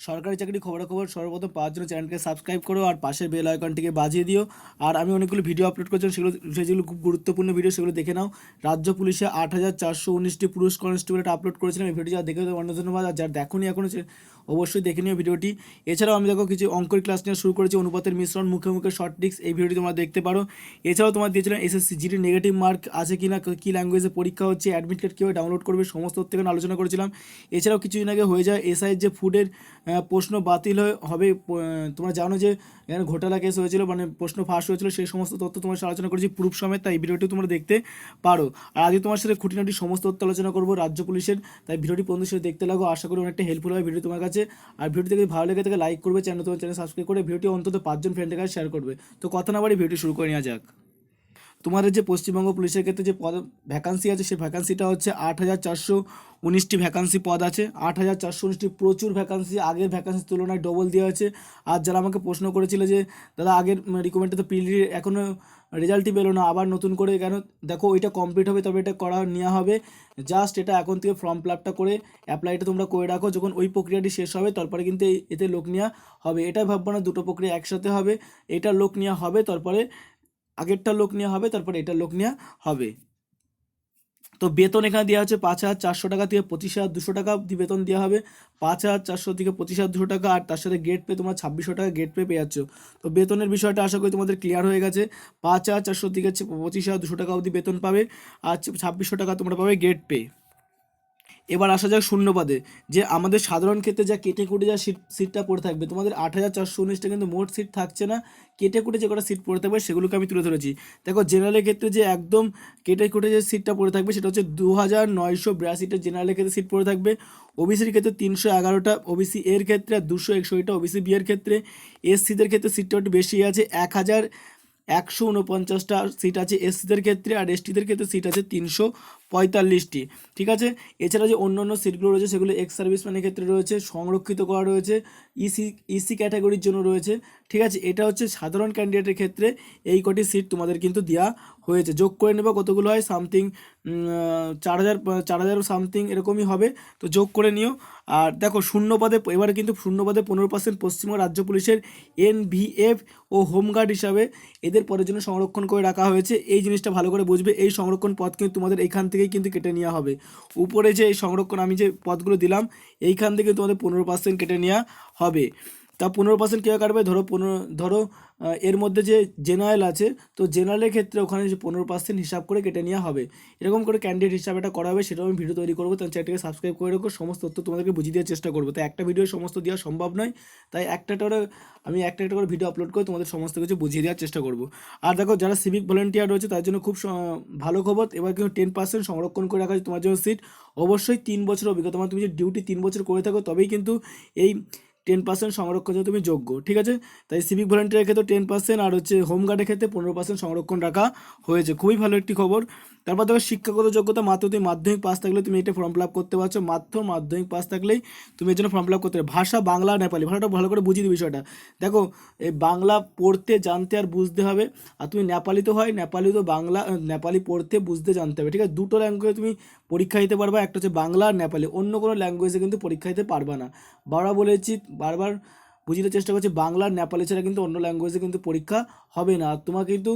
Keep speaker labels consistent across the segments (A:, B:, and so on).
A: সরকারি চাকরি খবরাখবর সর্বপ্রথম পাওয়ার জন্য চ্যানেলকে সাবস্ক্রাইব করো আর পাশের বেল আইকনটিকে বাজিয়ে দিও। আর আমি অনেকগুলো ভিডিও আপলোড করছিলাম সেগুলো সেগুলো খুব গুরুত্বপূর্ণ ভিডিও, সেগুলো দেখে নাও। রাজ্য পুলিশে আট হাজার চারশো উনিশটি পুরুষ কনস্টেবল একটা আপলোড করেছিলাম। এই ভিডিও যা দেখে অন্য ধন্যবাদ আর যার দেখোনি এখনও অবশ্যই দেখে নিও ভিডিওটি। এছাড়াও আমি দেখো কিছু অঙ্কের ক্লাস নিয়ে শুরু করেছি, অনুপাতের মিশ্রণ, মুখে মুখে শর্ট ট্রিক্স এই ভিডিওটি তোমরা দেখতে পারো। এছাড়াও তোমার দিয়েছিলাম এসএসসি, জিডি নেগেটিভ মার্ক আছে কি না কী ল্যাঙ্গুয়েজে পরীক্ষা হচ্ছে, অ্যাডমিট কার্ড কীভাবে ডাউনলোড করবে, সমস্ত থেকে আলোচনা করেছিলাম। এছাড়াও কিছুদিন আগে হয়ে যায় এসআইয়ের যে ফুডের প্রশ্ন বাতিল হয়ে- হবে তোমরা জানো যে এখানে ঘোটালা কেস হয়েছিল মানে প্রশ্ন ফাঁস হয়েছিল, সেই সমস্ত তথ্য তোমার সাথে আলোচনা করেছি প্রুফ সমেত, তাই ভিডিওটি তোমরা দেখতে পারো। আর আজকে তোমার সাথে খুঁটিনাটি সমস্ত তথ্য আলোচনা করব রাজ্য পুলিশের, তাই ভিডিওটি পর্যন্ত সাথে দেখতে লাগো, আশা করি অনেকটা হেল্পফুল হবে ভিডিও তোমার কাছে। আর ভিডিওটি যদি ভালো লেগে থাকে লাইক করবে চ্যানেল তোমার চ্যানেল সাবস্ক্রাইব করে, ভিডিওটি অন্তত পাঁচজন ফ্রেন্ডের কাছে শেয়ার করবে। তো কথা না বাড়ি ভিডিও শুরু করে নেওয়া যাক। তোমাদের যে পশ্চিমবঙ্গ পুলিশের ক্ষেত্রে যে পদ ভ্যাকান্সি আছে, সেই ভ্যাকান্সিটা হচ্ছে আট হাজার চারশো উনিশটি ভ্যাকান্সি পদ আছে। আট হাজার চারশো উনিশটি প্রচুর ভ্যাকান্সি আগের ভ্যাকান্সির তুলনায় ডবল দেওয়া আছে আর যারা আমাকে প্রশ্ন করেছিল যে, দাদা, আগের রিকমেন্ডে তো পিলি এখনও রেজাল্টই পেল না, আবার নতুন করে কেন? দেখো, ওইটা কমপ্লিট হবে, তবে এটা করা, নেওয়া হবে। জাস্ট এটা এখন থেকে ফর্ম ফিল আপটা করে অ্যাপ্লাইটা তোমরা করে রাখো। যখন ওই প্রক্রিয়াটি শেষ হবে, তারপরে কিন্তু এতে লোক নেওয়া হবে। এটা ভাববো না, দুটো প্রক্রিয়া একসাথে হবে। এটা লোক নেওয়া হবে, তারপরে আগেরটা লোক নেওয়া হবে, তারপরে এটা লোক নেওয়া হবে। তো বেতন এখানে দেওয়া হচ্ছে পাঁচ হাজার চারশো টাকা থেকে পঁচিশ হাজার দুশো টাকা বেতন দেওয়া হবে। পাঁচ হাজার চারশো থেকে পঁচিশ হাজার দুশো টাকা, আর তার সাথে গেট পে তোমরা ছাব্বিশশো টাকা গেট পে পেয়ে যাচ্ছ। তো বেতনের বিষয়টা আশা করি তোমাদের ক্লিয়ার হয়ে গেছে। পাঁচ হাজার চারশো থেকে পঁচিশ হাজার দুশো টাকা অবধি বেতন পাবে, আর ছাব্বিশশো টাকা তোমরা পাবে গেট পে এবার আসা যাক শূন্যপদে, যে আমাদের সাধারণ ক্ষেত্রে যা কেটে কুটে যা সিট সিটটা পড়ে থাকবে, তোমাদের আট হাজার চারশো উনিশটা কিন্তু মোট সিট থাকছে না। কেটে কুটে যে কটা সিট পড়ে থাকবে সেগুলোকে আমি তুলে ধরেছি। দেখো জেনারেলের ক্ষেত্রে যে একদম কেটে কুটে যে সিটটা পড়ে থাকবে সেটা হচ্ছে দু হাজার নয়শো বিরাশিটা জেনারেলের ক্ষেত্রে সিট পড়ে থাকবে। ওবিসির ক্ষেত্রে তিনশো এগারোটা ওবিসি এর ক্ষেত্রে আর দুশো একষট্টিটা ওবিসি বি এর ক্ষেত্রে এসসিদের ক্ষেত্রে সিটটা একটু বেশি আছে, এক হাজার একশো উনপঞ্চাশটা সিট আছে এসসিদের ক্ষেত্রে আর এসটিদের ক্ষেত্রে সিট আছে তিনশো পঁয়তাল্লিশটি, ঠিক আছে? এছাড়া যে অন্য অন্য সিটগুলো রয়েছে, সেগুলো এক্স সার্ভিসম্যানের ক্ষেত্রে রয়েছে, সংরক্ষিত করা রয়েছে ইসি ইসি ক্যাটাগরির জন্য রয়েছে, ঠিক আছে? এটা হচ্ছে সাধারণ ক্যান্ডিডেটের ক্ষেত্রে এই কটি সিট তোমাদের কিন্তু দেওয়া হয়েছে। যোগ করে নেবে কতগুলো হয়? সামথিং চার হাজার চার হাজার সামথিং এরকমই হবে। তো যোগ করে নিও। আর দেখো শূন্য পদে এবারে কিন্তু শূন্য পদে পনেরো পার্সেন্ট পশ্চিমবঙ্গ রাজ্য পুলিশের এনভিএফ ও হোমগার্ড হিসাবে এদের পদের জন্য সংরক্ষণ করে রাখা হয়েছে। এই জিনিসটা ভালো করে বুঝবে। এই সংরক্ষণ পদ কিন্তু তোমাদের এইখান থেকেই কিন্তু কেটে নেওয়া হবে। উপরে যে এই সংরক্ষণ আমি যে পদগুলো দিলাম, এইখান থেকে তোমাদের পনেরো পার্সেন্ট কেটে নেওয়া হবে। তা পনেরো পার্সেন্ট কীভাবে কাটবে? ধরো পনেরো, ধরো এর মধ্যে যে জেনারেল আছে, তো জেনারেলের ক্ষেত্রে ওখানে যে পনেরো পার্সেন্ট হিসাব করে কেটে নেওয়া হবে। এরকম করে ক্যান্ডিডেট হিসাবে এটা করা হবে, সেটাও আমি ভিডিও তৈরি করব। তার চ্যানেলটাকে সাবস্ক্রাইব করে রাখো। সমস্ত তথ্য তোমাদেরকে বুঝিয়ে দেওয়ার চেষ্টা করব। তো একটা ভিডিও সমস্ত দেওয়া সম্ভব নয়। তাই একটা করে, আমি একটা একটা করে ভিডিও আপলোড করে তোমাদের সমস্ত কিছু বুঝিয়ে দেওয়ার চেষ্টা করব। আর দেখো, যারা সিভিক ভলেন্টিয়ার রয়েছে, তার জন্য খুব ভালো খবর। এবার কিন্তু টেন পার্সেন্ট সংরক্ষণ করে রাখা তোমার জন্য সিট অবশ্যই তিন বছর অভিজ্ঞতা। মানে তুমি যে ডিউটি তিন বছর করে থাকো, তবেই কিন্তু এই টেন পার্সেন্ট সংরক্ষণ তুমি যোগ্য, ঠিক আছে? তাই সিভিক ভলেন্টিয়ারের ক্ষেত্রে টেন পার্সেন্ট আর হচ্ছে হোমগার্ডের ক্ষেত্রে পনেরো পার্সেন্ট সংরক্ষণ রাখা হয়েছে। খুবই ভালো একটি খবর। তারপর দেখো, শিক্ষাগত যোগ্যতা মাত্র তুমি মাধ্যমিক পাস থাকলে তুমি এটা ফর্ম ফিল আপ করতে পারছ। মাত্র মাধ্যমিক পাস থাকলেই তুমি এর জন্য ফর্ম ফিল আপ করতে পারো। ভাষা, বাংলা, নেপালি, ভাষাটা ভালো করে বুঝিয়ে দিই বিষয়টা। দেখো, এই বাংলা পড়তে জানতে আর বুঝতে হবে। আর তুমি নেপালি তো হয়, নেপালি তো বাংলা নেপালি পড়তে বুঝতে জানতে হবে, ঠিক আছে? দুটো ল্যাঙ্গুয়েজে তুমি পরীক্ষা দিতে পারবা, একটা হচ্ছে বাংলা আর নেপালি। অন্য কোনো ল্যাঙ্গুয়েজে কিন্তু পরীক্ষা দিতে পারবা না। বারবার বলেছি, বারবার বুঝতে চেষ্টা করছি, বাংলা নেপালি ছাড়া কিন্তু অন্য ল্যাঙ্গুয়েজে কিন্তু পরীক্ষা হবে না। তোমার কিন্তু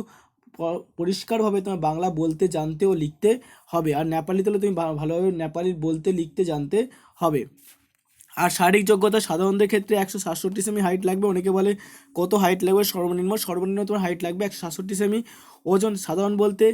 A: পরিষ্কারভাবে তোমার বাংলা বলতে জানতে ও লিখতে হবে। আর নেপালি তাহলে তুমি ভালোভাবে নেপালি বলতে, লিখতে, জানতে হবে। আর শারীরিক যোগ্যতা সাধারণদের ক্ষেত্রে একশো সাতষট্টি সেমি হাইট লাগবে। অনেকে বলে, কত হাইট লাগবে? সর্বনিম্ন সর্বনিম্ন তোমার হাইট লাগবে একশো সাতষট্টি সেমি ওজন। সাধারণ বলতে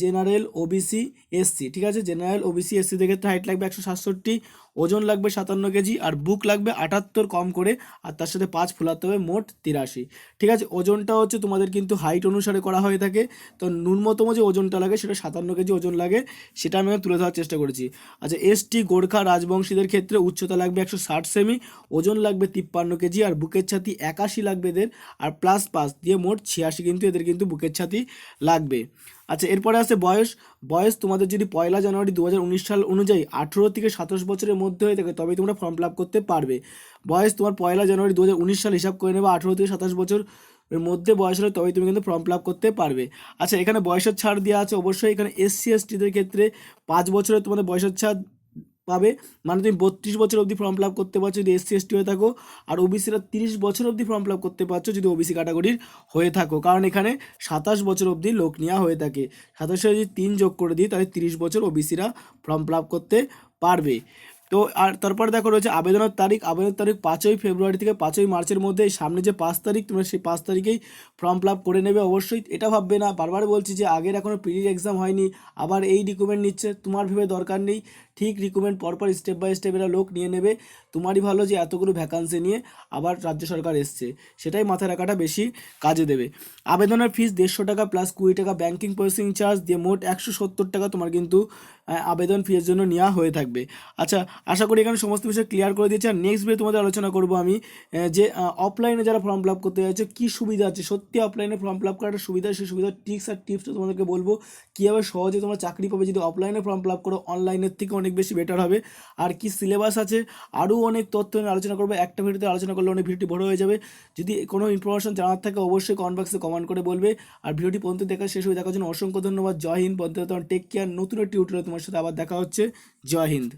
A: জেনারেল ওবিসি এসসি ঠিক আছে? জেনারেল ওবিসি এসসিদের ক্ষেত্রে হাইট লাগবে একশো সাতষট্টি, ওজন লাগবে সাতান্ন কেজি, আর বুক লাগবে আটাত্তর কম করে, আর তার সাথে পাঁচ ফুলাতে হবে মোট তিরাশি। ঠিক আছে? ওজনটা হচ্ছে তোমাদের কিন্তু হাইট অনুসারে করা হয়ে থাকে। তো ন্যূনতম যে ওজনটা লাগে সেটা সাতান্ন কেজি ওজন লাগে, সেটা আমি তুলে ধরার চেষ্টা করেছি। আচ্ছা এসটি গোর্খা রাজবংশীদের ক্ষেত্রে উচ্চতা লাগবে একশো ষাট সেমি ওজন লাগবে তিপ্পান্ন কেজি, আর বুকের ছাতি একাশি লাগবে এদের, আর প্লাস পাঁচ দিয়ে মোট ছিয়াশি কিন্তু এদের কিন্তু বুকের ছাতি লাগবে। আচ্ছা এরপরে আছে বয়স। বয়স তোমাদের যদি পয়লা জানুয়ারি দু হাজার উনিশ সাল অনুযায়ী আঠেরো থেকে সাতাশ বছরের মধ্যে হয়ে থাকে তবে তোমরা ফর্ম ফিল আপ করতে পারবে। বয়স তোমার পয়লা জানুয়ারি দু হাজার উনিশ সাল হিসাব করে নেবে, আঠেরো থেকে সাতাশ বছর এর মধ্যে বয়স হলে তবেই তুমি কিন্তু ফর্ম ফিল আপ করতে পারবে। আচ্ছা এখানে বয়সের ছাড় দেওয়া আছে অবশ্যই। এখানে এসসি এসটিদের ক্ষেত্রে পাঁচ বছরের তোমাদের বয়সের ছাড় পাবে। মানে তুমি বত্রিশ বছর অবধি ফর্ম ফিল আপ করতে পারছ, যদি এসসি এসটি হয়ে থাকো। আর ওবিসিরা তিরিশ বছর অবধি ফর্ম ফিল আপ করতে পারছ, যদি ওবিসি ক্যাটাগরির হয়ে থাকো। কারণ এখানে সাতাশ বছর অবধি লোক নেওয়া হয়ে থাকে। সাতাশে যদি তিন যোগ করে দিই, তাহলে তিরিশ বছর ওবিসিরা ফর্ম ফিল আপ করতে পারবে। তো আর তারপর দেখো রয়েছে আবেদনের তারিখ। আবেদনের তারিখ পাঁচই ফেব্রুয়ারি থেকে পাঁচই মার্চের মধ্যে। সামনে যে পাঁচ তারিখ, তোমরা সেই পাঁচ তারিখেই ফর্ম ফিল আপ করে নেবে। অবশ্যই এটা ভাববে না। বারবার বলছি যে আগের এখনও প্রিলির এক্সাম হয়নি। আবার এই রিকমেন্ড নিচ্ছে। তোমার ভেবে দরকার নেই। ঠিক রিকমেন্ড পরপর স্টেপ বাই স্টেপ এরা লোক নিয়ে নেবে। তোমারই ভালো যে এতগুলো ভ্যাকান্সি নিয়ে আবার রাজ্য সরকার এসছে। সেটাই মাথায় রাখাটা বেশি কাজে দেবে। আবেদনের ফিস দেড়শো টাকা প্লাস কুড়ি টাকা ব্যাঙ্কিং প্রসেসিং চার্জ দিয়ে মোট একশো সত্তর টাকা তোমার কিন্তু আবেদন ফিয়ের জন্য নেওয়া হয়ে থাকবে। আচ্ছা আশা করি এখানে সমস্ত বিষয় ক্লিয়ার করে দিয়েছি। আর নেক্সট ভিডিও তোমাদের আলোচনা করব আমি যে অফলাইনে যারা ফর্ম ফিল আপ করতে যাচ্ছে, কী সুবিধা আছে? সত্যি অফলাইনে ফর্ম ফিল করার সুবিধা? সেই সুবিধা টিপস আর টিপসটা তোমাদেরকে বলব। কীভাবে সহজে তোমরা চাকরি পাবে যদি অফলাইনে ফর্ম ফিল করো? অনলাইনের থেকে অনেক বেশি বেটার হবে। আর কি সিলেবাস আছে, আরও অনেক তথ্য নিয়ে আলোচনা করব। একটা ভিডিওতে আলোচনা করলে অনেক ভিডিওটি বড় হয়ে যাবে। যদি কোনো ইনফরমেশন জানার থাকে, অবশ্যই কমেন্ট বক্সে কমেন্ট করে বলবে। আর ভিডিওটি পর্যন্ত দেখা শেষ হয়ে দেখার জন্য অসংখ্য ধন্যবাদ। জয় হিন্দ পর্যন্ত টেক কেয়ার নতুন একটি তোমার সাথে আবার দেখা হচ্ছে। জয় হিন্দ।